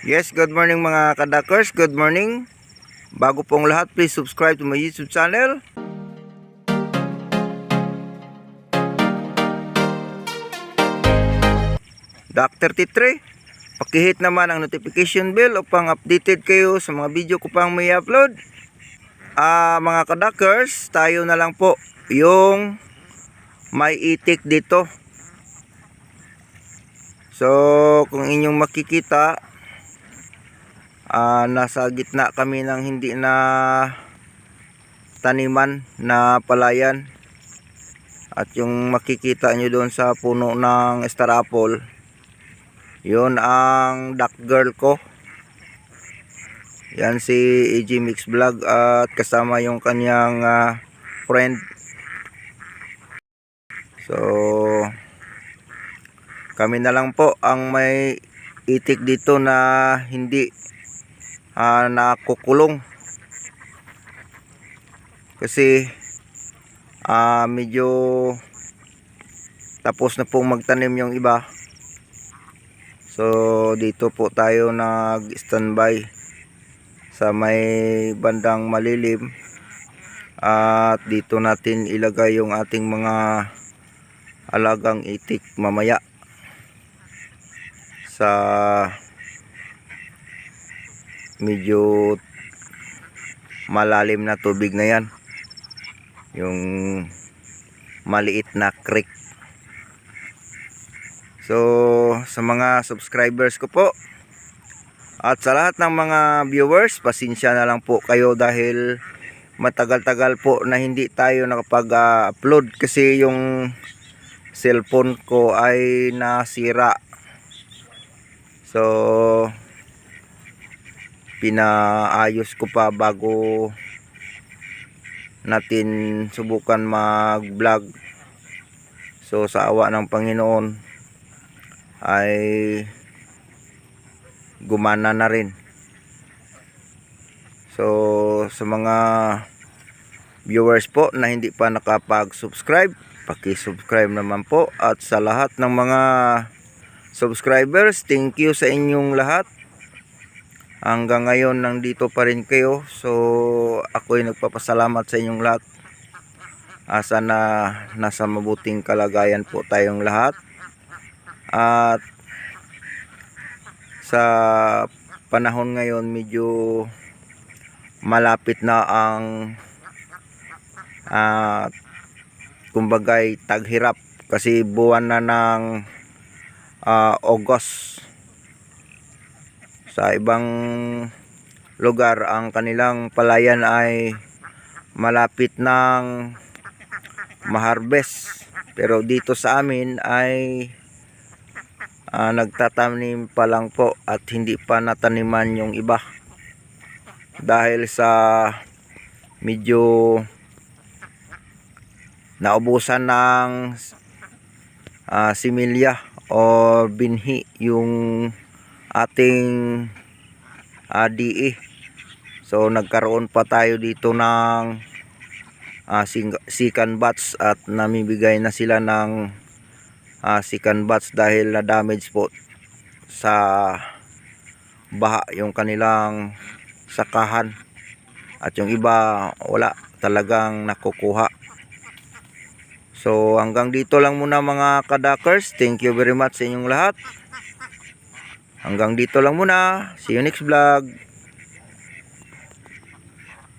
Yes, good morning mga kadakers. Good morning. Bago pong lahat, please subscribe to my YouTube channel. Dr. Titre, pakihit naman ang notification bell upang updated kayo sa mga video ko pang may upload. Ah, mga kadakers, tayo na lang po yung may itik dito. So, kung inyong makikita, ah, nasa gitna kami ng hindi na taniman na palayan. At yung makikita nyo doon sa puno ng star apple, yun ang duck girl ko. Yan si AG Mix Vlog at kasama yung kanyang ah, friend. So, kami na lang po ang may itik dito na hindi ah, nakukulong. Kasi ah, medyo tapos na pong magtanim yung iba. So dito po tayo nag-standby sa may bandang malilim at dito natin ilagay yung ating mga alagang itik mamaya sa medyo malalim na tubig na yan. Yung maliit na creek. So sa mga subscribers ko po at sa lahat ng mga viewers pasensya na lang po kayo dahil matagal-tagal po na hindi tayo nakapag-upload kasi yung cellphone ko ay nasira. So pinaayos ko pa bago natin subukan mag vlog so sa awa ng Panginoon ay gumana na rin. So sa mga viewers po na hindi pa nakapag subscribe paki-subscribe naman po. At sa lahat ng mga subscribers thank you sa inyong lahat hanggang ngayon nandito pa rin kayo. So ako'y nagpapasalamat sa inyong lahat. Asa na nasa mabuting kalagayan po tayong lahat. At sa panahon ngayon medyo malapit na ang at kumbagay taghirap. Kasi buwan na ng ah, August sa ibang lugar ang kanilang palayan ay malapit ng maharvest. Pero dito sa amin ay ah, nagtatanim pa lang po at hindi pa nataniman yung iba. Dahil sa medyo naubusan ng ah, similya o binhi yung ating ah, DE. So nagkaroon pa tayo dito ng ah, sing- sikan bats at namibigay na sila ng ah, sikan bats dahil na damage po sa baha yung kanilang sakahan. At yung iba wala talagang nakukuha. So hanggang dito lang muna mga kadakers. Thank you very much sa inyong lahat hanggang dito lang muna. See you next vlog